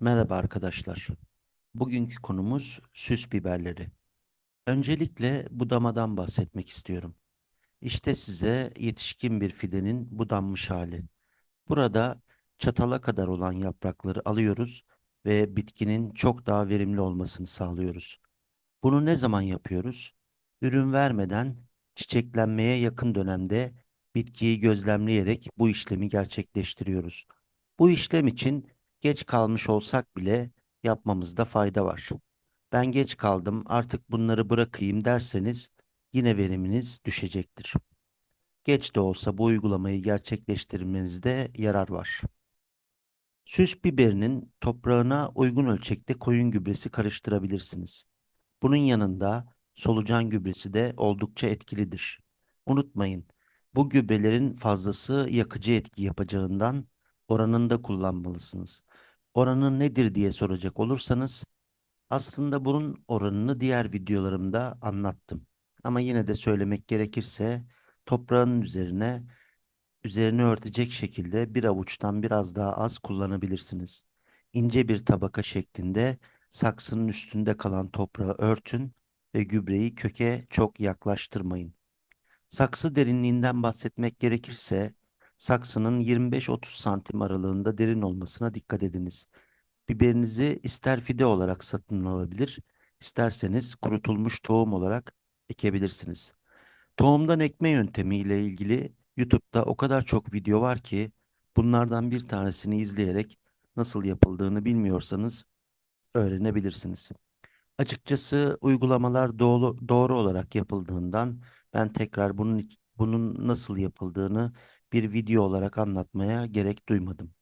Merhaba arkadaşlar. Bugünkü konumuz süs biberleri. Öncelikle budamadan bahsetmek istiyorum. İşte size yetişkin bir fidenin budanmış hali. Burada çatala kadar olan yaprakları alıyoruz ve bitkinin çok daha verimli olmasını sağlıyoruz. Bunu ne zaman yapıyoruz? Ürün vermeden çiçeklenmeye yakın dönemde bitkiyi gözlemleyerek bu işlemi gerçekleştiriyoruz. Bu işlem için geç kalmış olsak bile yapmamızda fayda var. Ben geç kaldım, artık bunları bırakayım derseniz yine veriminiz düşecektir. Geç de olsa bu uygulamayı gerçekleştirmenizde yarar var. Süs biberinin toprağına uygun ölçekte koyun gübresi karıştırabilirsiniz. Bunun yanında solucan gübresi de oldukça etkilidir. Unutmayın, bu gübrelerin fazlası yakıcı etki yapacağından oranında kullanmalısınız. Oranı nedir diye soracak olursanız, aslında bunun oranını diğer videolarımda anlattım. Ama yine de söylemek gerekirse toprağın üzerine üzerini örtecek şekilde bir avuçtan biraz daha az kullanabilirsiniz. İnce bir tabaka şeklinde saksının üstünde kalan toprağı örtün ve gübreyi köke çok yaklaştırmayın. Saksı derinliğinden bahsetmek gerekirse saksının 25-30 santim aralığında derin olmasına dikkat ediniz. Biberinizi ister fide olarak satın alabilir, isterseniz kurutulmuş tohum olarak ekebilirsiniz. Tohumdan ekme yöntemi ile ilgili YouTube'da o kadar çok video var ki bunlardan bir tanesini izleyerek nasıl yapıldığını bilmiyorsanız öğrenebilirsiniz. Açıkçası uygulamalar doğru, doğru olarak yapıldığından ben tekrar bunun bunun nasıl yapıldığını bir video olarak anlatmaya gerek duymadım.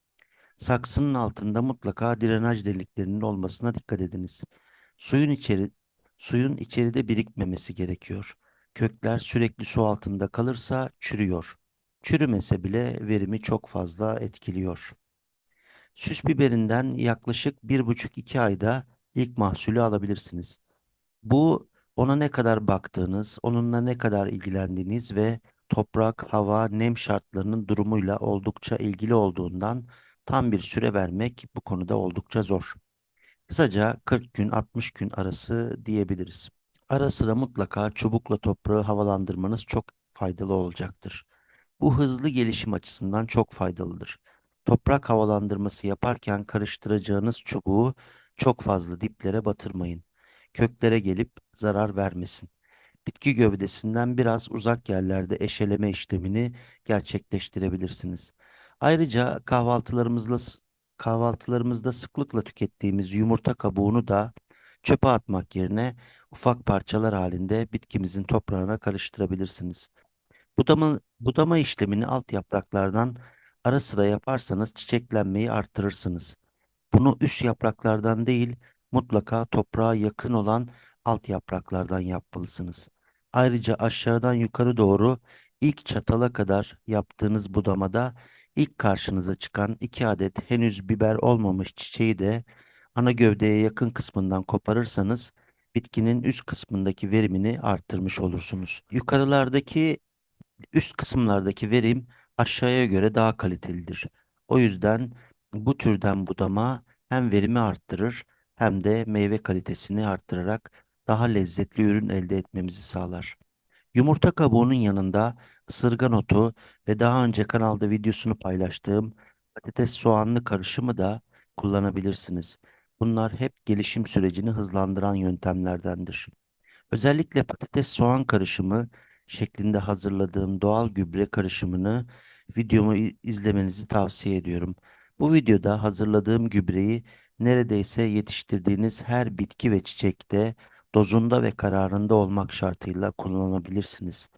Saksının altında mutlaka drenaj deliklerinin olmasına dikkat ediniz. Suyun içeri suyun içeride birikmemesi gerekiyor. Kökler sürekli su altında kalırsa çürüyor. Çürümese bile verimi çok fazla etkiliyor. Süs biberinden yaklaşık bir buçuk iki ayda ilk mahsulü alabilirsiniz. Bu ona ne kadar baktığınız, onunla ne kadar ilgilendiğiniz ve toprak, hava, nem şartlarının durumuyla oldukça ilgili olduğundan tam bir süre vermek bu konuda oldukça zor. Kısaca 40 gün 60 gün arası diyebiliriz. Ara sıra mutlaka çubukla toprağı havalandırmanız çok faydalı olacaktır. Bu hızlı gelişim açısından çok faydalıdır. Toprak havalandırması yaparken karıştıracağınız çubuğu çok fazla diplere batırmayın. Köklere gelip zarar vermesin. Bitki gövdesinden biraz uzak yerlerde eşeleme işlemini gerçekleştirebilirsiniz. Ayrıca kahvaltılarımızla kahvaltılarımızda sıklıkla tükettiğimiz yumurta kabuğunu da çöpe atmak yerine ufak parçalar halinde bitkimizin toprağına karıştırabilirsiniz. Budama, budama işlemini alt yapraklardan ara sıra yaparsanız çiçeklenmeyi artırırsınız. Bunu üst yapraklardan değil, mutlaka toprağa yakın olan alt yapraklardan yapmalısınız. Ayrıca aşağıdan yukarı doğru ilk çatala kadar yaptığınız budamada ilk karşınıza çıkan iki adet henüz biber olmamış çiçeği de ana gövdeye yakın kısmından koparırsanız bitkinin üst kısmındaki verimini arttırmış olursunuz. Yukarılardaki Üst kısımlardaki verim aşağıya göre daha kalitelidir. O yüzden bu türden budama hem verimi arttırır hem de meyve kalitesini arttırarak daha lezzetli ürün elde etmemizi sağlar. Yumurta kabuğunun yanında ısırgan otu ve daha önce kanalda videosunu paylaştığım patates soğanlı karışımı da kullanabilirsiniz. Bunlar hep gelişim sürecini hızlandıran yöntemlerdendir. Özellikle patates soğan karışımı şeklinde hazırladığım doğal gübre karışımını videomu izlemenizi tavsiye ediyorum. Bu videoda hazırladığım gübreyi neredeyse yetiştirdiğiniz her bitki ve çiçekte dozunda ve kararında olmak şartıyla kullanabilirsiniz.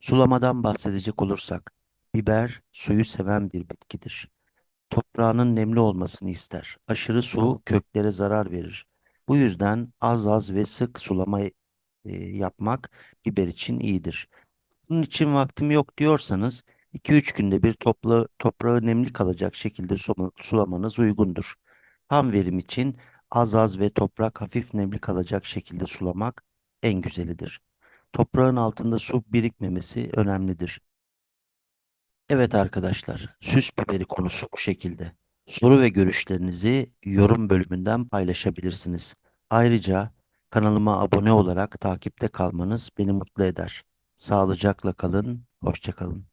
Sulamadan bahsedecek olursak, biber suyu seven bir bitkidir. Toprağının nemli olmasını ister. Aşırı su köklere zarar verir. Bu yüzden az az ve sık sulama e, yapmak biber için iyidir. Bunun için vaktim yok diyorsanız 2-3 günde bir topla, toprağı nemli kalacak şekilde sula- sulamanız uygundur. Tam verim için az az ve toprak hafif nemli kalacak şekilde sulamak en güzelidir. Toprağın altında su birikmemesi önemlidir. Evet arkadaşlar, süs biberi konusu bu şekilde. Soru ve görüşlerinizi yorum bölümünden paylaşabilirsiniz. Ayrıca kanalıma abone olarak takipte kalmanız beni mutlu eder. Sağlıcakla kalın, hoşçakalın.